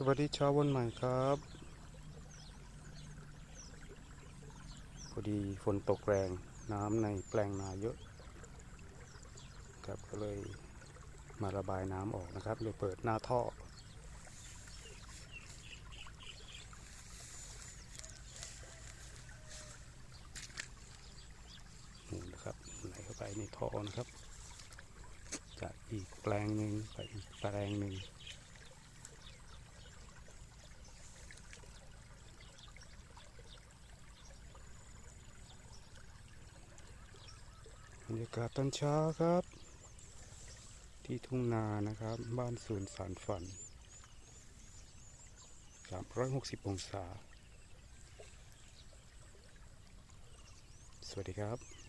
สวัสดีเช้าวันใหม่ครับ พอดีฝนตกแรงน้ำในแปลงนาเยอะ ครับก็เลยมาระบายน้ำออกนะครับเลยเปิดหน้าท่อ นี่นะครับไหลเข้าไปในท่อนะครับ จากอีกแปลงหนึ่งไปอีกแปลงหนึ่ง บรรยากาศตอนเช้าครับ ที่ทุ่งนานะครับ บ้านสวนสารฝัน 360 องศา สวัสดีครับ